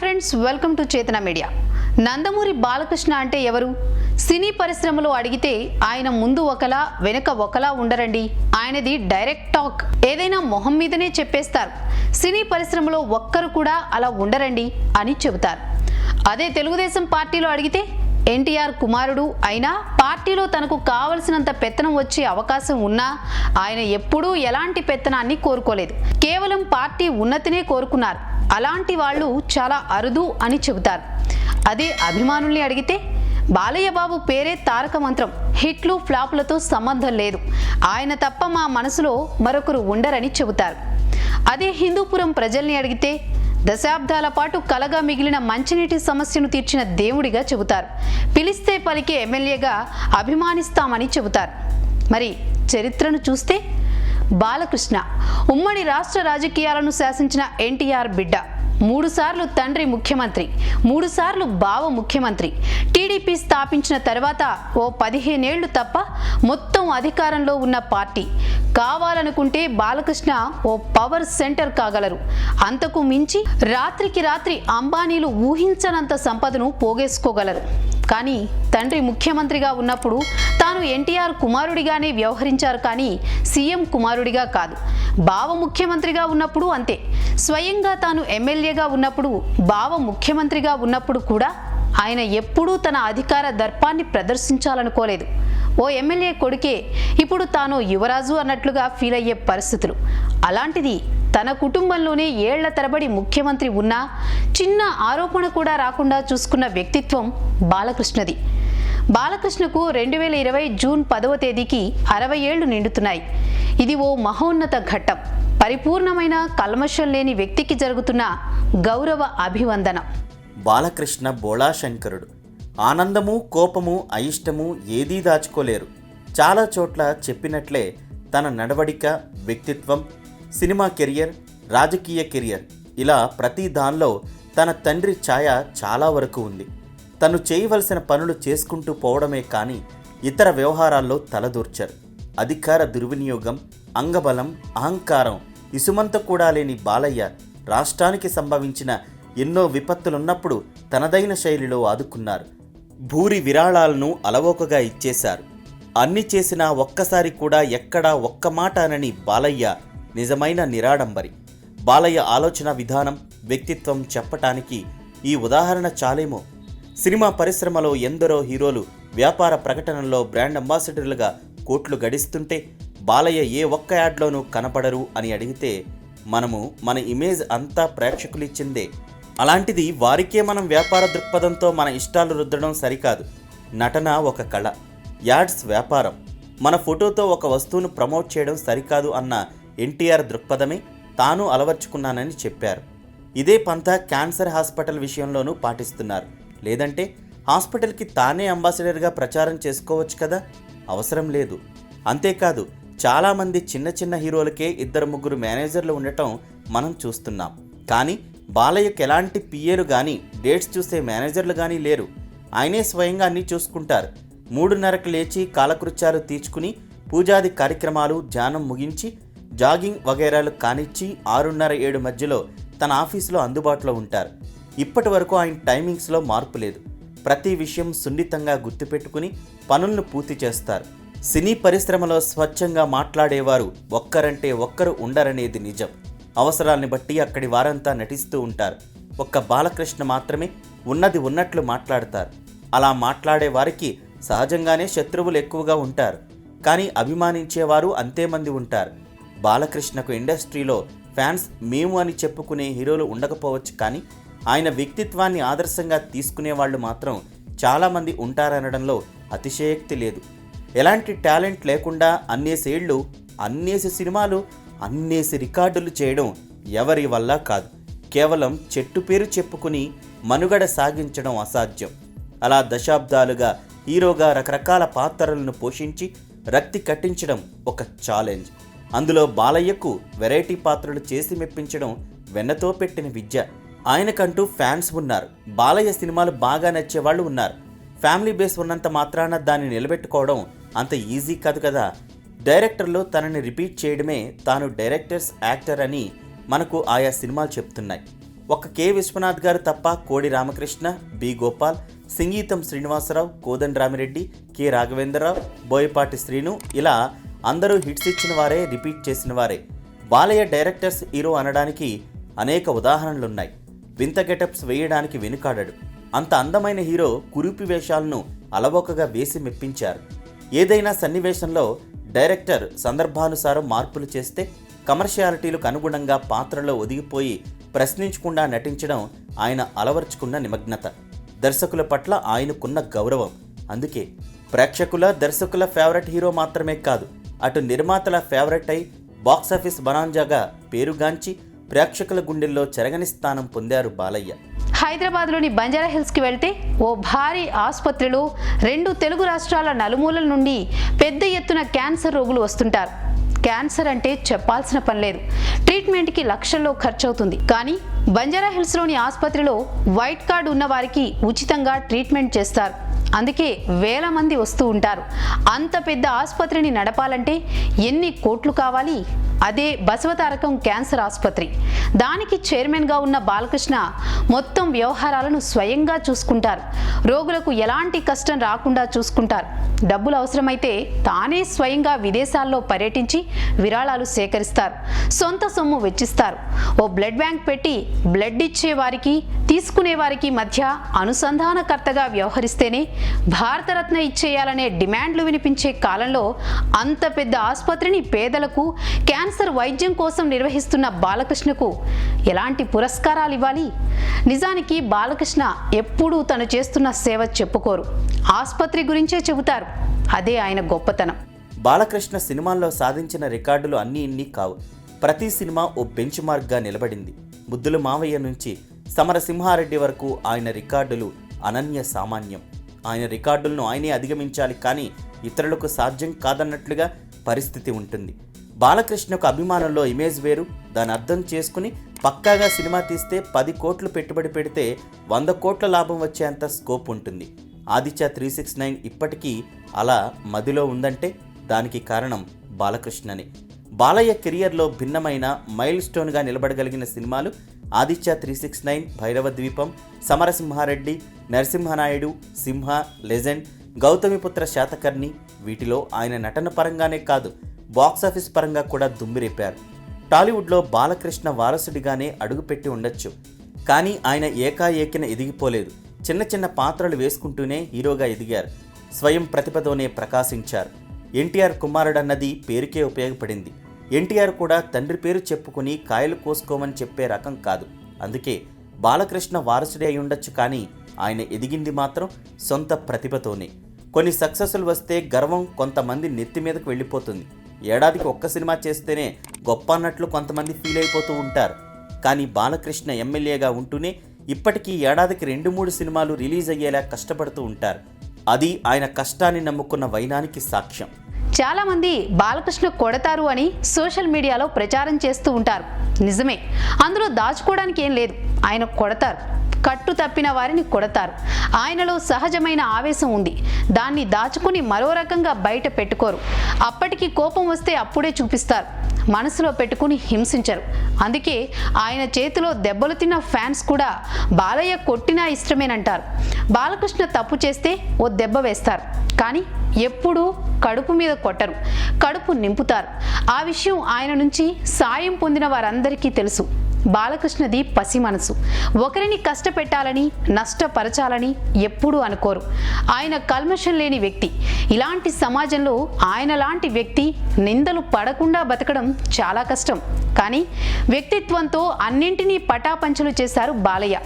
Friends welcome to Chetana media Nandamuri Balakrishna అంటే ఎవరు? సినీ పరిశ్రమలో అడిగితే ఆయన ముందు ఒకలా వెనుక ఒకలా ఉండరండి. ఆయనది డైరెక్ట్ టాక్ ఏదైనా మొహం మీదనే చెప్పేస్తారు. సినీ పరిశ్రమలో ఒక్కరు కూడా అలా ఉండరండి అని చెబుతారు. అదే తెలుగుదేశం పార్టీలో అడిగితే ఎన్టీఆర్ కుమారుడు అయినా పార్టీలో తనకు కావలసినంత పెత్తనం వచ్చే అవకాశం ఉన్నా ఆయన ఎప్పుడూ ఎలాంటి పెత్తనాన్ని కోరుకోలేదు. కేవలం పార్టీ ఉన్నతినే కోరుకున్నారు. అలాంటి వాళ్ళు చాలా అరుదు అని చెబుతారు. అదే అభిమానుల్ని అడిగితే బాలయ్య బాబు పేరే తారక మంత్రం. హిట్లు ఫ్లాపులతో సంబంధం లేదు. ఆయన తప్ప మా మనసులో మరొకరు ఉండరని చెబుతారు. అదే హిందూపురం ప్రజల్ని అడిగితే దశాబ్దాల పాటు కలగా మిగిలిన మంచినీటి సమస్యను తీర్చిన దేవుడిగా చెబుతారు. పిలిస్తే పలికే ఎమ్మెల్యేగా అభిమానిస్తామని చెబుతారు. మరి చరిత్రను చూస్తే? బాలకృష్ణ ఉమ్మడి రాష్ట్ర రాజకీయాలను శాసించిన ఎన్టీఆర్ బిడ్డ. మూడుసార్లు తండ్రి ముఖ్యమంత్రి మూడుసార్లు బావ ముఖ్యమంత్రి. టీడీపీ స్థాపించిన తర్వాత ఓ పదిహేనేళ్ళు తప్ప మొత్తం అధికారంలో ఉన్న పార్టీ. కావాలనుకుంటే బాలకృష్ణ ఓ పవర్ సెంటర్ కాగలరు. అంతకు మించి రాత్రికి రాత్రి అంబానీలు ఊహించనంత సంపదను పోగేసుకోగలరు. కానీ తండ్రి ముఖ్యమంత్రిగా ఉన్నప్పుడు తాను ఎన్టీఆర్ కుమారుడిగానే వ్యవహరించారు కానీ సీఎం కుమారుడిగా కాదు. బావ ముఖ్యమంత్రిగా ఉన్నప్పుడు అంతే. స్వయంగా తాను ఎమ్మెల్యేగా ఉన్నప్పుడు బావ ముఖ్యమంత్రిగా ఉన్నప్పుడు కూడా ఆయన ఎప్పుడూ తన అధికార దర్పాన్ని ప్రదర్శించాలనుకోలేదు. ఓ ఎమ్మెల్యే కొడుకే ఇప్పుడు తాను యువరాజు అన్నట్లుగా ఫీల్ అయ్యే పరిస్థితులు. అలాంటిది తన కుటుంబంలోనే ఏళ్ళ తరబడి ముఖ్యమంత్రి ఉన్నా చిన్న ఆరోపణ కూడా రాకుండా చూసుకున్న వ్యక్తిత్వం బాలకృష్ణది. బాలకృష్ణకు రెండు వేల ఇరవై జూన్ పదవ తేదీకి అరవై ఏళ్ళు నిండుతున్నాయి. ఇది ఓ మహోన్నత ఘట్టం. పరిపూర్ణమైన కల్మషం లేని వ్యక్తికి జరుగుతున్న గౌరవ అభివందనం. బాలకృష్ణ బోళాశంకరుడు. ఆనందము కోపము అయిష్టము ఏదీ దాచుకోలేరు. చాలా చోట్ల చెప్పినట్లే తన నడవడిక వ్యక్తిత్వం సినిమా కెరియర్ రాజకీయ కెరియర్ ఇలా ప్రతి దానిలో తన తండ్రి ఛాయ చాలా వరకు ఉంది. తను చేయవలసిన పనులు చేసుకుంటూ పోవడమే కానీ ఇతర వ్యవహారాల్లో తలదూర్చారు. అధికార దుర్వినియోగం అంగబలం అహంకారం ఇసుమంత కూడా లేని బాలయ్య రాష్ట్రానికి సంభవించిన ఎన్నో విపత్తులున్నప్పుడు తనదైన శైలిలో ఆదుకున్నారు. భూరి విరాళాలను అలవోకగా ఇచ్చేశారు. అన్ని చేసినా ఒక్కసారి కూడా ఎక్కడా ఒక్క మాట అనని బాలయ్య నిజమైన నిరాడంబరి. బాలయ్య ఆలోచన విధానం వ్యక్తిత్వం చెప్పటానికి ఈ ఉదాహరణ చాలేమో. సినిమా పరిశ్రమలో ఎందరో హీరోలు వ్యాపార ప్రకటనల్లో బ్రాండ్ అంబాసిడర్లుగా కోట్లు గడిస్తుంటే బాలయ్య ఏ ఒక్క యాడ్లోనూ కనపడరు అని అడిగితే మనము మన ఇమేజ్ అంతా ప్రేక్షకులిచ్చిందే. అలాంటిది వారికే మనం వ్యాపార దృక్పథంతో మన ఇష్టాలు రుద్దడం సరికాదు. నటన ఒక కళ యాడ్స్ వ్యాపారం. మన ఫోటోతో ఒక వస్తువును ప్రమోట్ చేయడం సరికాదు అన్న ఎన్టీఆర్ దృక్పథమే తాను అలవర్చుకున్నానని చెప్పారు. ఇదే పంత క్యాన్సర్ హాస్పిటల్ విషయంలోనూ పాటిస్తున్నారు. లేదంటే హాస్పిటల్కి తానే అంబాసిడర్గా ప్రచారం చేసుకోవచ్చు కదా? అవసరం లేదు. అంతేకాదు చాలామంది చిన్న చిన్న హీరోలకే ఇద్దరు ముగ్గురు మేనేజర్లు ఉండటం మనం చూస్తున్నాం. కానీ బాలయ్యకు ఎలాంటి పిఏలు కానీ డేట్స్ చూసే మేనేజర్లు కానీ లేరు. ఆయనే స్వయంగా అన్నీ చూసుకుంటారు. మూడున్నరకు లేచి కాలకృత్యాలు తీర్చుకుని పూజాది కార్యక్రమాలు ధ్యానం ముగించి జాగింగ్ వగైరాలు కానిచ్చి ఆరున్నర ఏడు మధ్యలో తన ఆఫీసులో అందుబాటులో ఉంటారు. ఇప్పటి వరకు ఆయన టైమింగ్స్లో మార్పు లేదు. ప్రతి విషయం సున్నితంగా గుర్తుపెట్టుకుని పనులను పూర్తి చేస్తారు. సినీ పరిశ్రమలో స్వచ్ఛంగా మాట్లాడేవారు ఒక్కరంటే ఒక్కరు ఉండరనేది నిజం. అవసరాల్ని బట్టి అక్కడి వారంతా నటిస్తూ ఉంటారు. ఒక్క బాలకృష్ణ మాత్రమే ఉన్నది ఉన్నట్లు మాట్లాడతారు. అలా మాట్లాడే వారికి సహజంగానే శత్రువులు ఎక్కువగా ఉంటారు. కానీ అభిమానించేవారు అంతేమంది ఉంటారు. బాలకృష్ణకు ఇండస్ట్రీలో ఫ్యాన్స్ మేము అని చెప్పుకునే హీరోలు ఉండకపోవచ్చు కానీ ఆయన వ్యక్తిత్వాన్ని ఆదర్శంగా తీసుకునే వాళ్ళు మాత్రం చాలామంది ఉంటారనడంలో అతిశయోక్తి లేదు. ఎలాంటి టాలెంట్ లేకుండా అన్నేసేళ్ళు అన్నేసి సినిమాలు అన్నేసి రికార్డులు చేయడం ఎవరి వల్ల కాదు. కేవలం చెట్టు పేరు చెప్పుకుని మనుగడ సాగించడం అసాధ్యం. అలా దశాబ్దాలుగా హీరోగా రకరకాల పాత్రలను పోషించి రక్తి కట్టించడం ఒక ఛాలెంజ్. అందులో బాలయ్యకు వెరైటీ పాత్రలు చేసి మెప్పించడం వెన్నతో పెట్టిన విద్య. ఆయనకంటూ ఫ్యాన్స్ ఉన్నారు. బాలయ్య సినిమాలు బాగా నచ్చే వాళ్ళు ఉన్నారు. ఫ్యామిలీ బేస్ ఉన్నంత మాత్రాన దాన్ని నిలబెట్టుకోవడం అంత ఈజీ కాదు కదా. డైరెక్టర్లు తనని రిపీట్ చేయడమే తాను డైరెక్టర్స్ యాక్టర్ అని మనకు ఆయా సినిమాలు చెప్తున్నాయి. ఒక కె. విశ్వనాథ్ గారు తప్ప కోడి రామకృష్ణ బి. గోపాల్ సింగీతం శ్రీనివాసరావు కోదండరామిరెడ్డి కె. రాఘవేంద్రరావు బోయపాటి శ్రీను ఇలా అందరూ హిట్స్ ఇచ్చిన వారే రిపీట్ చేసిన వారే. బాలయ్య డైరెక్టర్స్ హీరో అనడానికి అనేక ఉదాహరణలున్నాయి. వింత గెటప్స్ వేయడానికి వెనుకాడడు. అంత అందమైన హీరో కురుపి వేషాలను అలవోకగా వేసి మెప్పించారు. ఏదైనా సన్నివేశంలో డైరెక్టర్ సందర్భానుసారం మార్పులు చేస్తే కమర్షియాలిటీలకు అనుగుణంగా పాత్రలో ఒదిగిపోయి ప్రశ్నించకుండా నటించడం ఆయన అలవర్చుకున్న నిమగ్నత. దర్శకుల పట్ల ఆయనకున్న గౌరవం. అందుకే ప్రేక్షకుల దర్శకుల ఫేవరెట్ హీరో మాత్రమే కాదు అటు నిర్మాతల ఫేవరెట్ అయి బాక్సాఫీస్ బనాంజాగా పేరుగాంచి ప్రేక్షకుల గుండెల్లో చెరగని స్థానం పొందారు బాలయ్య. హైదరాబాద్లోని బంజారా హిల్స్కి వెళ్తే ఓ భారీ ఆసుపత్రిలో రెండు తెలుగు రాష్ట్రాల నలుమూలల నుండి పెద్ద ఎత్తున క్యాన్సర్ రోగులు వస్తుంటారు. క్యాన్సర్ అంటే చెప్పాల్సిన పని లేదు. ట్రీట్మెంట్కి లక్షల్లో ఖర్చవుతుంది. కానీ బంజారా హిల్స్లోని ఆసుపత్రిలో వైట్ కార్డు ఉన్న వారికి ఉచితంగా ట్రీట్మెంట్ చేస్తారు. అందుకే వేల మంది వస్తూ ఉంటారు. అంత పెద్ద ఆసుపత్రిని నడపాలంటే ఎన్ని కోట్లు కావాలి? అదే బసవతారకం క్యాన్సర్ ఆసుపత్రి. దానికి చైర్మన్గా ఉన్న బాలకృష్ణ మొత్తం వ్యవహారాలను స్వయంగా చూసుకుంటారు. రోగులకు ఎలాంటి కష్టం రాకుండా చూసుకుంటారు. డబ్బులు అవసరమైతే తానే స్వయంగా విదేశాల్లో పర్యటించి విరాళాలు సేకరిస్తారు. సొంత సొమ్ము వెచ్చిస్తారు. ఓ బ్లడ్ బ్యాంక్ పెట్టి బ్లడ్ ఇచ్చే వారికి తీసుకునే వారికి మధ్య అనుసంధానకర్తగా వ్యవహరిస్తేనే భారతరత్న ఇచ్చేయాలనే డిమాండ్లు వినిపించే కాలంలో అంత పెద్ద ఆసుపత్రిని పేదలకు క్యాన్సర్ వైద్యం కోసం నిర్వహిస్తున్న బాలకృష్ణకు ఎలాంటి పురస్కారాలు ఇవ్వాలి? నిజానికి బాలకృష్ణ ఎప్పుడూ తను చేస్తున్న సేవ చెప్పుకోరు. ఆసుపత్రి గురించే చెబుతారు. అదే ఆయన గొప్పతనం. బాలకృష్ణ సినిమాల్లో సాధించిన రికార్డులు అన్నీ ఇన్ని కావు. ప్రతి సినిమా ఓ బెంచ్ మార్క్గా నిలబడింది. ముద్దుల మావయ్య నుంచి సమరసింహారెడ్డి వరకు ఆయన రికార్డులు అనన్య సామాన్యం. ఆయన రికార్డులను ఆయనే అధిగమించాలి కానీ ఇతరులకు సాధ్యం కాదన్నట్లుగా పరిస్థితి ఉంటుంది. బాలకృష్ణకు అభిమానంలో ఇమేజ్ వేరు. దాన్ని అర్థం చేసుకుని పక్కాగా సినిమా తీస్తే పది కోట్లు పెట్టుబడి పెడితే వంద కోట్ల లాభం వచ్చేంత స్కోప్ ఉంటుంది. ఆదిత్య త్రీ సిక్స్ నైన్ ఇప్పటికీ అలా మదిలో ఉందంటే దానికి కారణం బాలకృష్ణనే. బాలయ్య కెరియర్లో భిన్నమైన మైల్ స్టోన్గా నిలబడగలిగిన సినిమాలు Aditya three six nine Bhairava Dweepam Samarasimha Reddy Narasimha Naidu Simha legend Gautamiputra Satakarni వీటిలో ఆయన నటన పరంగానే కాదు బాక్సాఫీస్ పరంగా కూడా దుమ్మిరేపారు. టాలీవుడ్లో బాలకృష్ణ వారసుడిగానే అడుగుపెట్టి ఉండొచ్చు కానీ ఆయన ఏకాఏకిన ఎదిగిపోలేదు. చిన్న చిన్న పాత్రలు వేసుకుంటూనే హీరోగా ఎదిగారు స్వయం ప్రతిభతోనే ప్రకాశించారు. ఎన్టీఆర్ కుమారుడన్నది పేరుకే ఉపయోగపడింది. ఎన్టీఆర్ కూడా తండ్రి పేరు చెప్పుకుని కాయలు కోసుకోమని చెప్పే రకం కాదు. అందుకే బాలకృష్ణ వారసుడే అయి ఉండొచ్చు కానీ ఆయన ఎదిగింది మాత్రం సొంత ప్రతిభతోనే. కొన్ని సక్సెస్లు వస్తే గర్వం కొంతమంది నెత్తి మీదకు వెళ్ళిపోతుంది. ఏడాదికి ఒక్క సినిమా చేస్తేనే గొప్ప అన్నట్లు కొంతమంది ఫీల్ అయిపోతూ ఉంటారు. కానీ బాలకృష్ణ ఎమ్మెల్యేగా ఉంటూనే ఇప్పటికీ ఏడాదికి రెండు మూడు సినిమాలు రిలీజ్ అయ్యేలా కష్టపడుతూ ఉంటారు. అది ఆయన కష్టాన్ని నమ్ముకున్న వైనానికి సాక్ష్యం. చాలా మంది బాలకృష్ణ కొడతారు అని సోషల్ మీడియాలో ప్రచారం చేస్తూ ఉంటారు. నిజమే అందులో దాచుకోవడానికి ఏం లేదు. ఆయన కొడతారు. కట్టు తప్పిన వారిని కొడతారు. ఆయనలో సహజమైన ఆవేశం ఉంది. దాన్ని దాచుకుని మరో రకంగా బయట పెట్టుకోరు. అప్పటికి కోపం వస్తే అప్పుడే చూపిస్తారు. మనసులో పెట్టుకుని హింసించరు. అందుకే ఆయన చేతిలో దెబ్బలు తిన్న ఫ్యాన్స్ కూడా బాలయ్య కొట్టినా ఇష్టమేనంటారు. బాలకృష్ణ తప్పు చేస్తే ఓ దెబ్బ వేస్తారు. కానీ ఎప్పుడూ కడుపు మీద కొట్టరు. కడుపు నింపుతారు. ఆ విషయం ఆయన నుంచి సాయం పొందిన వారందరికీ తెలుసు. బాలకృష్ణది పసి మనసు. ఒకరిని కష్టపెట్టాలని నష్టపరచాలని ఎప్పుడూ అనుకోరు. ఆయన కల్మషం లేని వ్యక్తి. ఇలాంటి సమాజంలో ఆయన లాంటి వ్యక్తి నిందలు పడకుండా బతకడం చాలా కష్టం. కానీ వ్యక్తిత్వంతో అన్నింటినీ పటాపంచలు చేశారు బాలయ్య.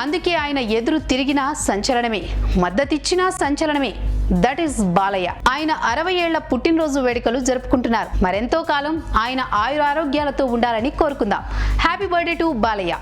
అందుకే ఆయన ఎదురు తిరిగినా సంచలనమే. మద్దతిచ్చినా సంచలనమే. దట్ ఈస్ బాలయ్య ఆయన అరవై ఏళ్ళ పుట్టినరోజు వేడుకలు జరుపుకుంటున్నారు. మరెంతో కాలం ఆయన ఆయురారోగ్యాలతో ఉండాలని కోరుకుందాం. Happy birthday to Balayya